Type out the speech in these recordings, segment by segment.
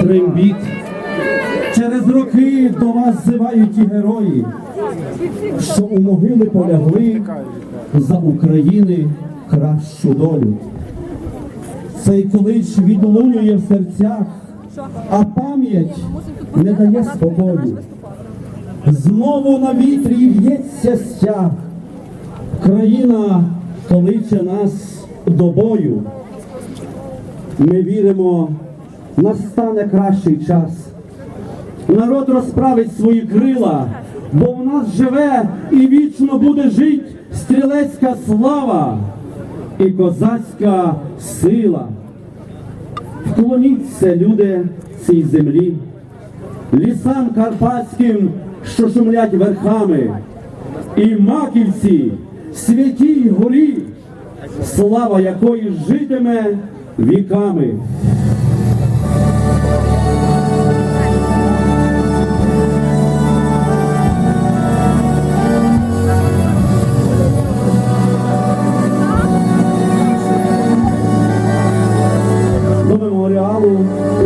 трембіт. Через роки до вас зивають ті герої, що у могили полягли за України кращу долю. Цей клич відлунює в серцях, а пам'ять не дає спокою. Знову на вітрі в'ється стяг. Країна кличе нас до бою. Ми віримо, настане кращий час. Народ розправить свої крила, бо в нас живе і вічно буде жить стрілецька слава і козацька сила. Вклоніться, люди, цій землі, лісам карпатським, що шумлять верхами, і маківці, святій горі, слава якої житиме віками.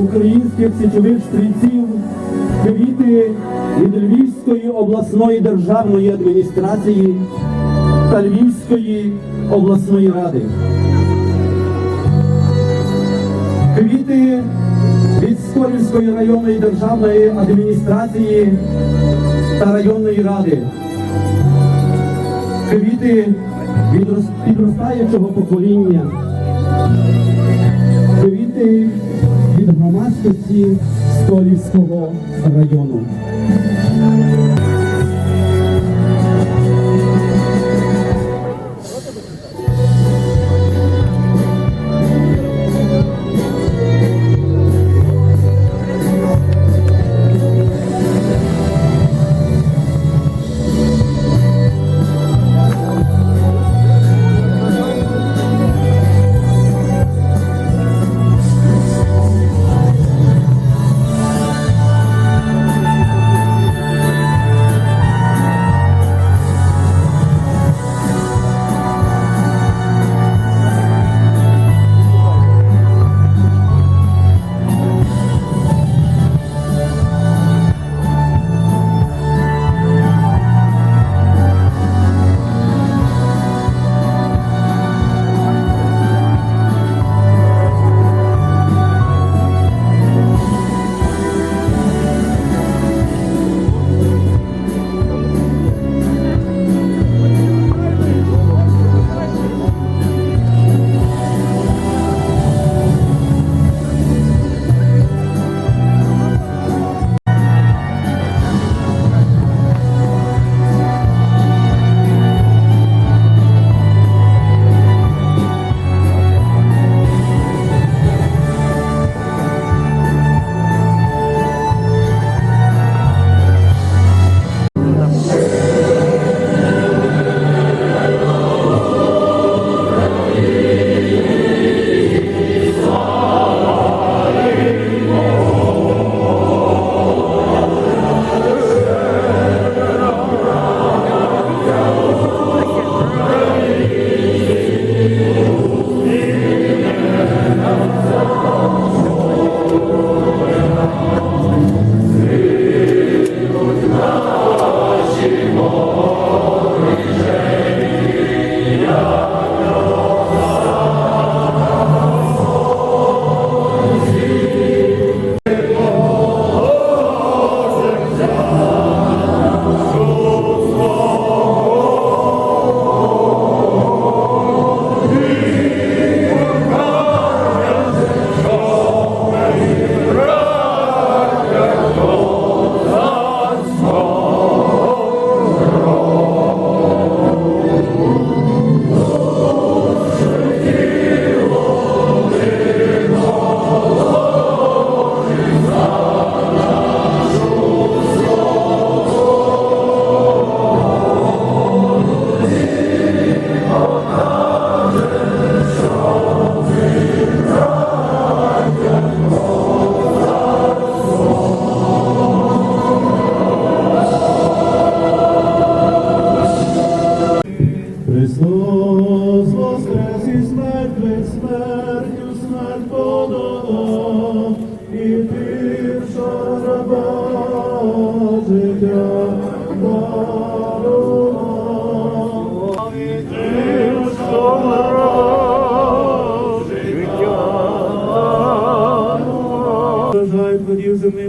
Українських січових стрільців квіти від Львівської обласної державної адміністрації та Львівської обласної ради. Квіти від Скорівської районної державної адміністрації та районної ради. Квіти від підростаючого покоління квіти від громадськості Столівського району.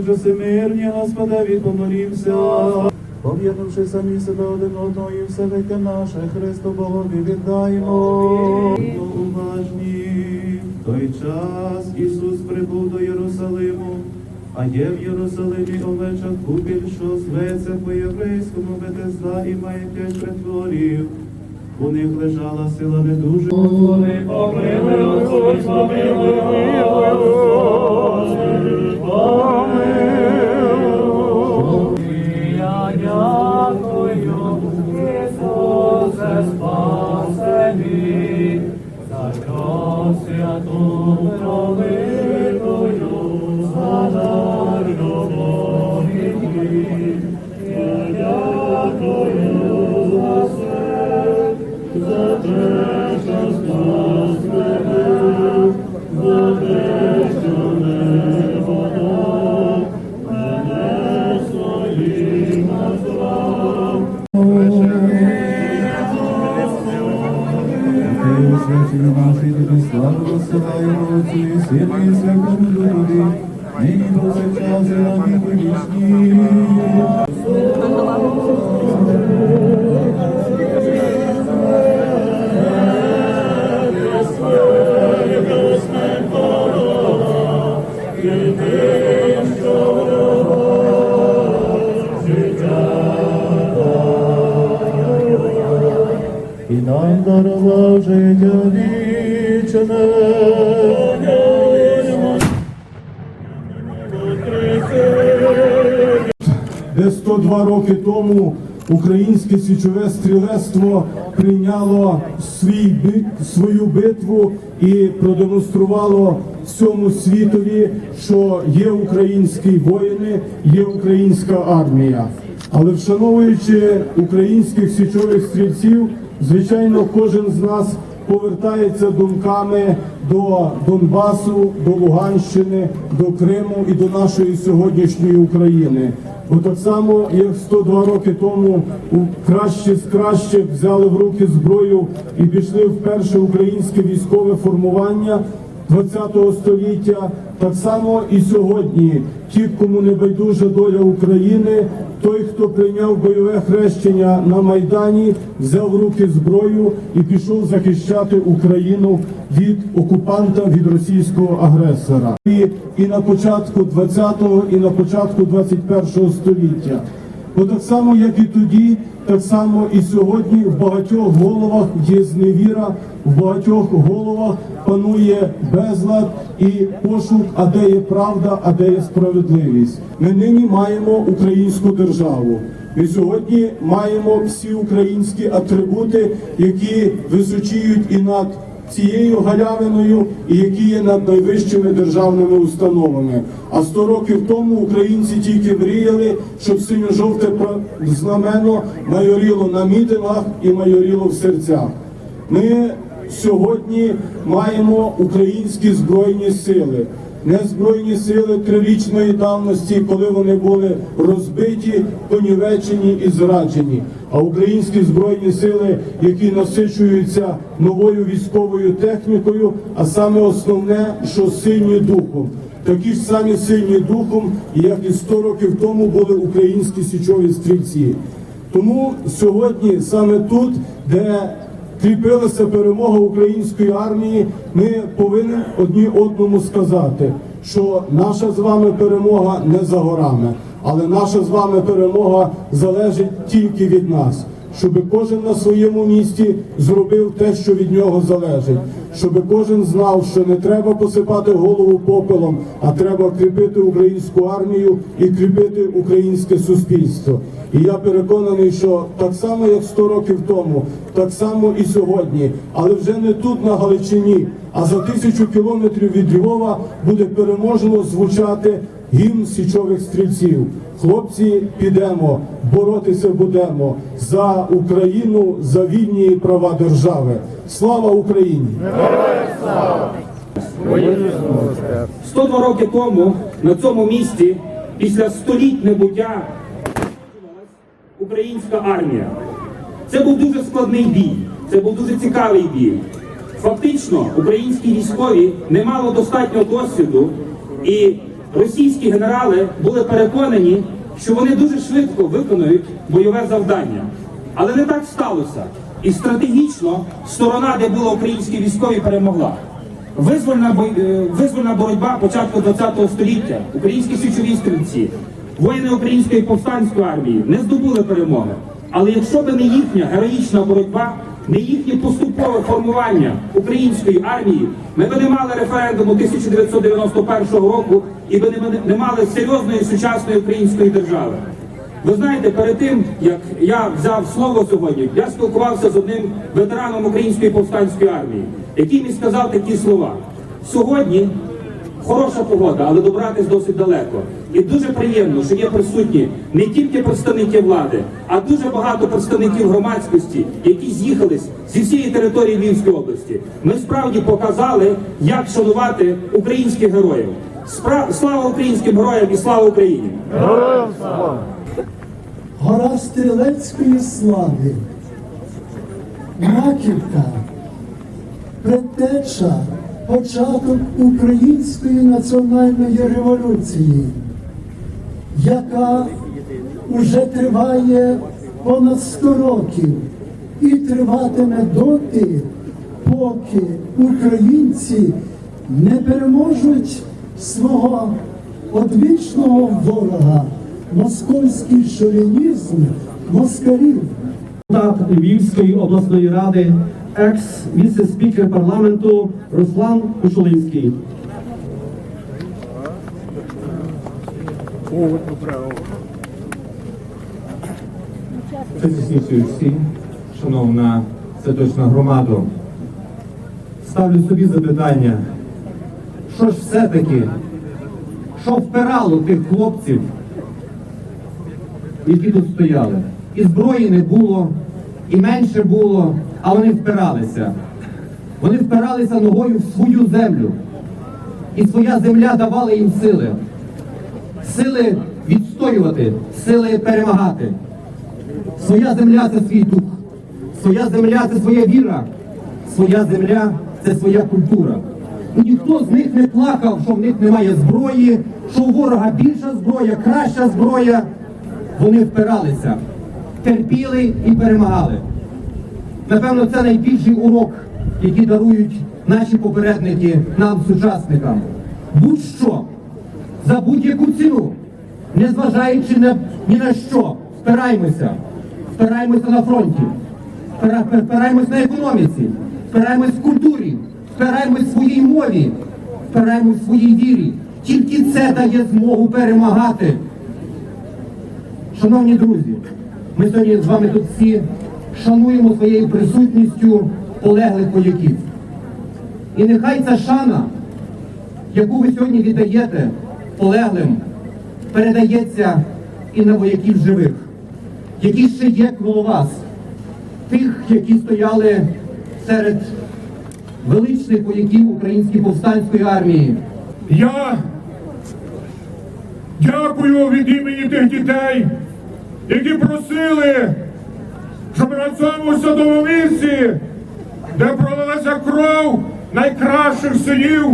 Же всемирні, Господеві помолімся. Об'єднавши самі себе один одного і все веке наше, Христу Богові віддаємо. Уважні. В той час Ісус прибув до Єрусалиму, а є в Єрусалимі овеча купіль, що зветься по-єврейському Бетезда і має п'ять притворів. У них лежала сила недужа. Славу розсилаємо Отцю і Сину і Святому Духові, нині повсякчас і на віки вічні. І нам дарував життя вічне. де 102 роки тому українське січове стрілецтво прийняло свій би- свою битву і продемонструвало всьому світові, що є українські воїни, є українська армія. Але вшановуючи українських січових стрільців, звичайно, кожен з нас повертається думками до Донбасу, до Луганщини, до Криму і до нашої сьогоднішньої України. Бо так само, як 102 роки тому у кращі з кращих взяли в руки зброю і пішли в перше українське військове формування. 20 століття, так само і сьогодні, ті, кому не байдужа доля України, той, хто прийняв бойове хрещення на Майдані, взяв руки зброю і пішов захищати Україну від окупанта, від російського агресора. І, і на початку 20-го, і на початку 21-го століття. Бо так само, як і тоді, так само і сьогодні в багатьох головах є зневіра, в багатьох головах панує безлад і пошук, а де є правда, а де є справедливість. Ми нині маємо українську державу. Ми сьогодні маємо всі українські атрибути, які височіють і над цією галявиною, які є над найвищими державними установами. А 100 років тому українці тільки мріяли, щоб синьо-жовте знамено майоріло на мітингах і майоріло в серцях. Ми сьогодні маємо українські збройні сили. Не збройні сили трирічної давності, коли вони були розбиті, понівечені і зраджені, а українські збройні сили, які насичуються новою військовою технікою, а саме основне, що сильні духом. Такі ж самі сильні духом, як і 100 років тому були українські січові стрільці. Тому сьогодні саме тут, де кріпилася перемога української армії, ми повинні одні одному сказати, що наша з вами перемога не за горами, але наша з вами перемога залежить тільки від нас. Щоб кожен на своєму місці зробив те, що від нього залежить, щоб кожен знав, що не треба посипати голову попелом, а треба кріпити українську армію і кріпити українське суспільство. І я переконаний, що так само, як 100 років тому, так само і сьогодні, але вже не тут на Галичині, а за тисячу кілометрів від Львова буде переможно звучати гімн січових стрільців. Хлопці, підемо, боротися будемо за Україну, за вільні права держави. Слава Україні! 102 роки тому на цьому місці після століть небуття українська армія. Це був дуже складний бій, це був дуже цікавий бій. Фактично, українські військові не мали достатньо досвіду, і російські генерали були переконані, що вони дуже швидко виконують бойове завдання. Але не так сталося. І стратегічно сторона, де були українські військові, перемогла. Визвольна, бой- е, визвольна боротьба початку ХХ століття, українські січові стрільці, воїни української повстанської армії не здобули перемоги. Але якщо б не їхня героїчна боротьба, не їхнє поступове формування української армії, ми б не мали референдуму 1991 року і би не мали серйозної сучасної української держави. Ви знаєте, перед тим як я взяв слово сьогодні, я спілкувався з одним ветераном української повстанської армії, який мені сказав такі слова: сьогодні хороша погода, але добратись досить далеко. І дуже приємно, що є присутні не тільки представники влади, а дуже багато представників громадськості, які з'їхались зі всієї території Львівської області. Ми справді показали, як шанувати українських героїв. Спра- Слава українським героям і слава Україні! гора стрілецької слави, маківка, предтеча, початок української національної революції, яка уже триває понад 100 років і триватиме доти, поки українці не переможуть свого одвічного ворога, московський шовінізм москалів. депутат Львівської обласної ради, екс-віце-спікер парламенту Руслан Кушулинський. Присутні всі, шановна святочна громада, ставлю собі запитання, що ж все-таки, що впирало тих хлопців, які тут стояли? І зброї не було, і менше було, а вони впиралися. Вони впиралися ногою в свою землю. І своя земля давала їм сили. Сили відстоювати, сили перемагати. Своя земля це свій дух, своя земля це своя віра, своя земля це своя культура. І ніхто з них не плакав, що в них немає зброї, що у ворога більша зброя, краща зброя. Вони впиралися, терпіли і перемагали. Напевно, це найбільший урок, який дарують наші попередники нам, сучасникам. Будь-що, за будь-яку ціну, незважаючи на, ні на що, впираємося. Впираємося на фронті, впираємось на економіці, впираємось в культурі, впираємось в своїй мові, впираємось в своїй вірі. Тільки це дає змогу перемагати. Шановні друзі, ми сьогодні з вами тут всі шануємо своєю присутністю полеглих вояків. І нехай ця шана, яку ви сьогодні віддаєте полеглим, передається і на вояків живих, які ще є коло вас, тих, які стояли серед величних вояків Української повстанської армії. Я дякую від імені тих дітей, які просили, щоб на цьому садовому місці, де пролилася кров найкращих синів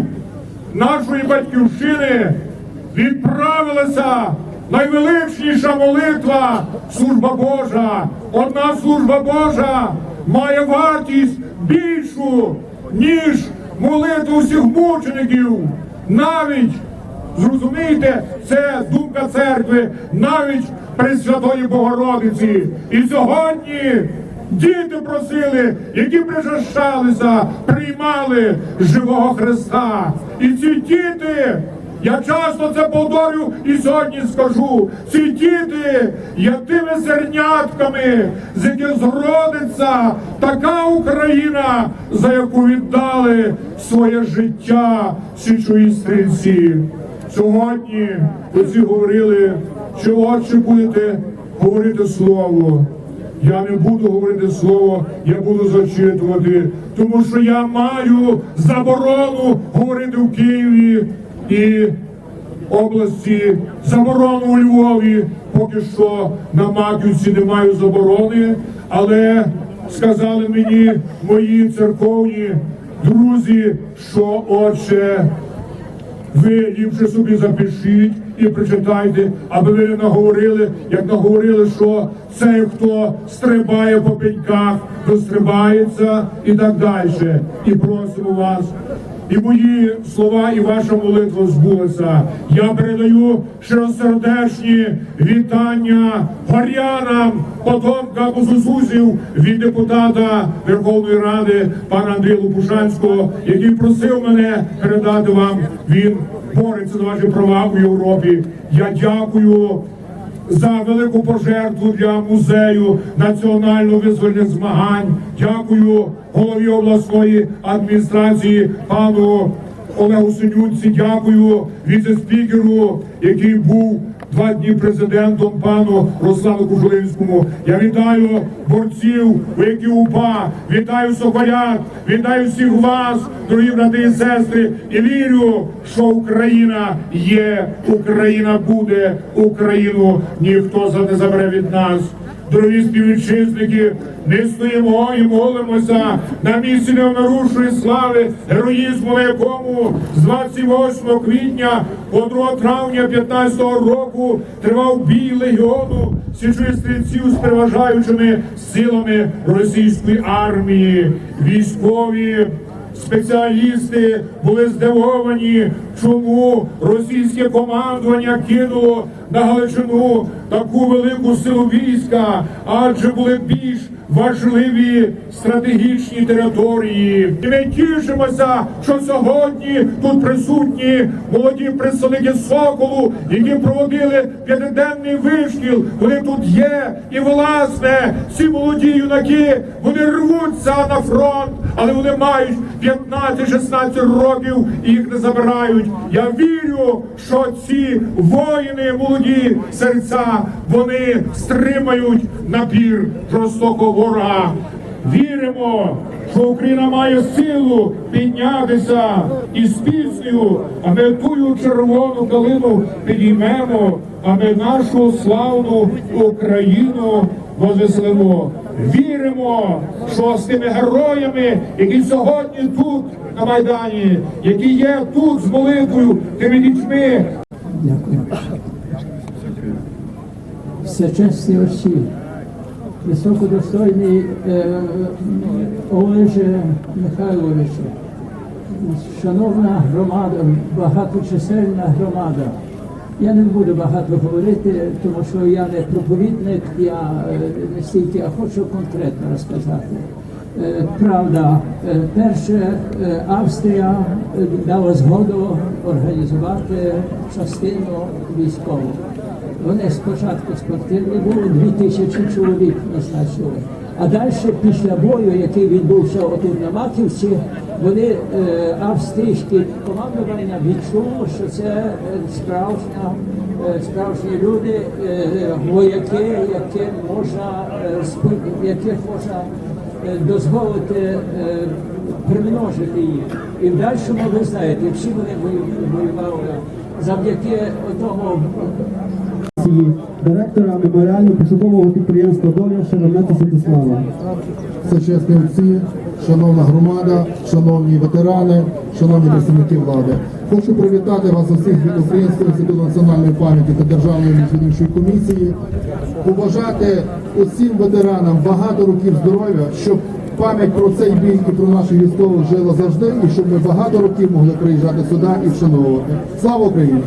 нашої батьківщини, відправилася найвеличніша молитва служба Божа. Одна служба Божа має вартість більшу, ніж молитву всіх мучеників. Навіть Зрозумієте, це думка церкви навіть Пресвятої Богородиці. І сьогодні діти просили, які причащалися, приймали живого Христа. І ці діти, я часто це повторю і сьогодні скажу, ці діти є тими зернятками, з яких зродиться така Україна, за яку віддали своє життя січові стрільці. Сьогодні всі говорили, що отче будете говорити слово. Я не буду говорити слово, я буду зачитувати, тому що я маю заборону говорити в Києві і області, заборону у Львові. Поки що на Маківці немає заборони, але сказали мені мої церковні друзі, що отче, ви ліпше собі запишіть і прочитайте, аби ви не наговорили, як наговорили, що цей, хто стрибає по пеньках, то стрибається і так далі. І просимо вас. І мої слова, і ваша молитва збулися. Я передаю щиросердечні вітання горянам, потомкам Узусузів від депутата Верховної Ради пана Андрія Лопушанського, який просив мене передати вам. Він бореться за ваші права у Європі. Я дякую за велику пожертву для музею національно-визвольних змагань. Дякую голові обласної адміністрації пану Олегу Синюці. Дякую віце-спікеру, який був два дні президентом пану Руслану Кужулинському. Я вітаю борців, вояків УПА, вітаю соколят, вітаю всіх вас, дорогі брати і сестри, і вірю, що Україна є, Україна буде, Україну ніхто за не забере від нас. Дорогі співвітчизники, не стоїмо і молимося на місці невнарушної слави, героїзму, на якому з 28 квітня по 2 травня 15 року тривав бій легіону січових з переважаючими силами російської армії, військові. Спеціалісти були здивовані, чому російське командування кинуло на Галичину таку велику силу війська, адже були більш важливі стратегічні території. І ми тішимося, що сьогодні тут присутні молоді представники Соколу, які проводили п'ятиденний вишкіл. Вони тут є. І власне ці молоді юнаки вони рвуться на фронт, але вони мають 15-16 років і їх не забирають. Я вірю, що ці воїни молоді серця вони стримають напір жорстокого ворога. Віримо, що Україна має силу піднятися із піснею, а ми тую червону калину підіймемо, а ми нашу славну Україну возвеселимо. Віримо, що з тими героями, які сьогодні тут на Майдані, які є тут з молитвою, тими дітьми, Дякую. Всечесні отці, високодостойний е, Олеже Михайловичу, шановна громада, багаточисельна громада. Я не буду багато говорити, тому що я не проповідник, я е, не стільки, а хочу конкретно розказати. Е, Правда, е, перше е, Австрія дала згоду організувати частину військову. Вони спочатку спортивні були, дві тисячі чоловік назначили. А далі, після бою, який відбувся отут на Маківці, вони австрійське командування відчуло, що це справжня, справжні люди, вояки, яким можна яких можна дозволити е, примножити їх. І в дальшому ви знаєте, всі вони воювали завдяки тому директора меморіально-пошукового підприємства Доля Шеремета Святослава. Сучасні отці, шановна громада, шановні ветерани, шановні представники влади. Хочу привітати вас усіх від Українського інституту національної пам'яті та Державної міжвідомчої комісії, побажати усім ветеранам багато років здоров'я, щоб пам'ять про цей бій і про наших військових жила завжди, і щоб ми багато років могли приїжджати сюди і вшановувати. Слава Україні!